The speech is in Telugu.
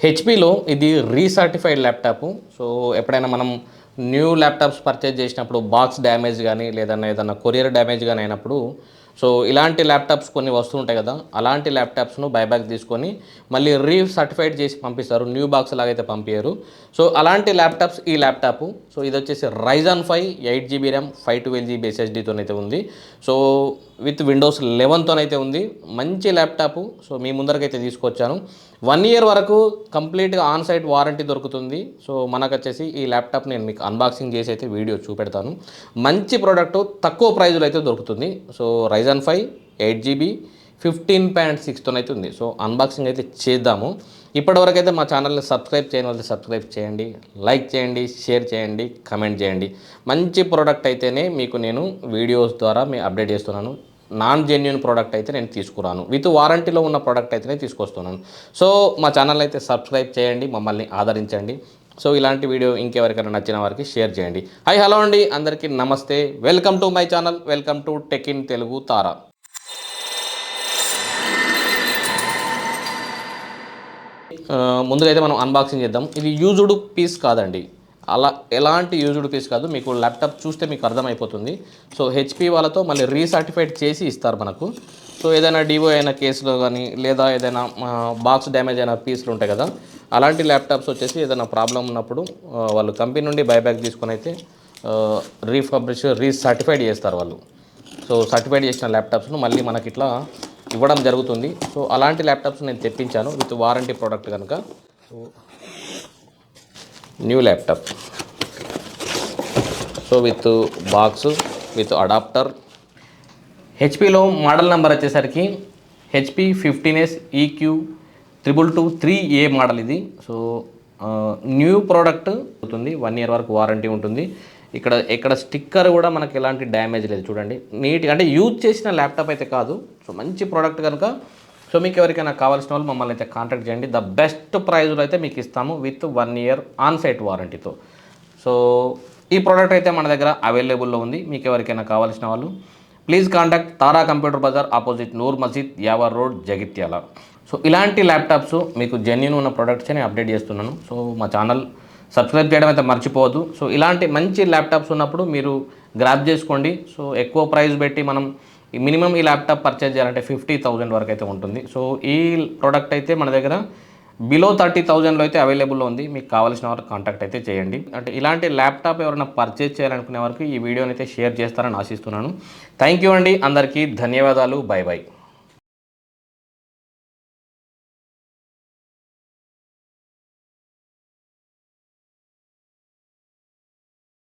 హెచ్పిలో ఇది రీసర్టిఫైడ్ ల్యాప్టాప్ సో ఎప్పుడైనా మనం న్యూ ల్యాప్టాప్స్ పర్చేజ్ చేసినప్పుడు బాక్స్ డ్యామేజ్ కానీ లేదన్నా ఏదన్నా కొరియర్ డ్యామేజ్ కానీ అయినప్పుడు సో ఇలాంటి ల్యాప్టాప్స్ కొన్ని వస్తుంటాయి కదా అలాంటి ల్యాప్టాప్స్ను బైబ్యాక్ తీసుకొని మళ్ళీ రీ సర్టిఫైడ్ చేసి పంపిస్తారు న్యూ బాక్స్ లాగైతే పంపించారు సో అలాంటి ల్యాప్టాప్స్ ఈ ల్యాప్టాప్ సో ఇది వచ్చేసి Ryzen five eight GB RAM five twelve GB ఎస్ఎస్డీతోనైతే ఉంది. సో విత్ విండోస్ లెవెన్తోనైతే ఉంది. మంచి ల్యాప్టాప్ సో మీ ముందరకైతే తీసుకొచ్చాను. వన్ ఇయర్ వరకు కంప్లీట్గా ఆన్ సైట్ వారంటీ దొరుకుతుంది. సో మనకు వచ్చేసి ఈ ల్యాప్టాప్ నేను మీకు అన్బాక్సింగ్ చేసి అయితే వీడియో చూపెడతాను. మంచి ప్రోడక్ట్ తక్కువ ప్రైజ్లో అయితే దొరుకుతుంది. So Ryzen five eight GB fifteen point సిక్స్తో అయితే ఉంది. సో అన్బాక్సింగ్ అయితే చేద్దాము. ఇప్పటివరకు అయితే మా ఛానల్ని సబ్స్క్రైబ్ చేయని వాళ్ళు సబ్స్క్రైబ్ చేయండి. లైక్ చేయండి షేర్ చేయండి కమెంట్ చేయండి. మంచి ప్రోడక్ట్ అయితేనే మీకు నేను వీడియోస్ ద్వారా మీ అప్డేట్ చేస్తున్నాను. నాన్ జెన్యున్ ప్రోడక్ట్ అయితే నేను తీసుకురాను. విత్ వారంటీలో ఉన్న ప్రోడక్ట్ అయితేనే తీసుకొస్తున్నాను. సో మా ఛానల్ అయితే సబ్స్క్రైబ్ చేయండి. మమ్మల్ని ఆదరించండి. సో ఇలాంటి వీడియో ఇంకెవరికైనా నచ్చిన వారికి షేర్ చేయండి. హాయ్ హలో అండి. అందరికీ నమస్తే. Welcome to my channel. Welcome to tech in Telugu Tara. ముందుగా అయితే మనం అన్బాక్సింగ్ చేద్దాం. ఇది యూజ్డ్ పీస్ కాదండి. అలా ఎలాంటి యూజ్డ్ పీస్ కాదు. మీకు ల్యాప్టాప్ చూస్తే మీకు అర్థమైపోతుంది. సో హెచ్పి వాళ్ళతో మళ్ళీ రీసర్టిఫైడ్ చేసి ఇస్తారు మనకు. సో ఏదైనా డివో అయిన కేసులో కానీ లేదా ఏదైనా బాక్స్ డ్యామేజ్ అయిన పీసులు ఉంటాయి కదా అలాంటి ల్యాప్టాప్స్ వచ్చేసి ఏదైనా ప్రాబ్లం ఉన్నప్పుడు వాళ్ళు కంపెనీ నుండి బైబ్యాక్ తీసుకొని అయితే రీఫబ్రిష్ రీసర్టిఫైడ్ చేస్తారు వాళ్ళు. సో సర్టిఫైడ్ చేసిన ల్యాప్టాప్స్ను మళ్ళీ మనకి ఇట్లా ఇవ్వడం జరుగుతుంది. సో అలాంటి ల్యాప్టాప్స్ నేను తెప్పించాను విత్ వారంటీ ప్రోడక్ట్ కనుక. So new laptop so with box with adapter హెచ్పిలో model number వచ్చేసరికి HP fifteen S EQ triple two three A model ఇది. సో న్యూ ప్రోడక్ట్ అవుతుంది. వన్ ఇయర్ వరకు వారంటీ ఉంటుంది. ఇక్కడ ఇక్కడ స్టిక్కర్ కూడా మనకి ఎలాంటి డ్యామేజ్ లేదు. చూడండి. నీట్గా అంటే యూజ్ చేసిన ల్యాప్టాప్ అయితే కాదు. సో మంచి ప్రోడక్ట్ కనుక. సో మీకు ఎవరికైనా కావాల్సిన వాళ్ళు మమ్మల్ని అయితే కాంటాక్ట్ చేయండి. ద బెస్ట్ ప్రైజ్లో అయితే మీకు ఇస్తాము with one year on site వారంటీతో. So ఈ ప్రోడక్ట్ అయితే మన దగ్గర అవైలబుల్లో ఉంది. మీకు ఎవరికైనా కావాల్సిన వాళ్ళు. Please contact Tara computer bazaar opposite Noor Masjid Yavar road Jagtial. So ఇలాంటి ల్యాప్టాప్స్ మీకు జెన్యున్ ఉన్న ప్రొడక్ట్స్ నేను అప్డేట్ చేస్తున్నాను. సో మా ఛానల్ సబ్స్క్రైబ్ చేయడం అయితే మర్చిపోవద్దు. సో ఇలాంటి మంచి ల్యాప్టాప్స్ ఉన్నప్పుడు మీరు గ్రాప్ చేసుకోండి. సో ఎక్కువ ప్రైస్ పెట్టి మనం మినిమం ఈ ల్యాప్టాప్ పర్చేజ్ చేయాలంటే ఫిఫ్టీ థౌజండ్ వరకు అయితే ఉంటుంది. సో ఈ ప్రోడక్ట్ అయితే మన దగ్గర బిలో థర్టీ థౌజండ్లో అయితే అవైలబుల్లో ఉంది. మీకు కావాల్సిన వారు కాంటాక్ట్ అయితే చేయండి. అంటే ఇలాంటి ల్యాప్టాప్ ఎవరైనా పర్చేజ్ చేయాలనుకునే వరకు ఈ వీడియోని అయితే షేర్ చేస్తారని ఆశిస్తున్నాను. థ్యాంక్ యూ అండి. అందరికీ ధన్యవాదాలు. By by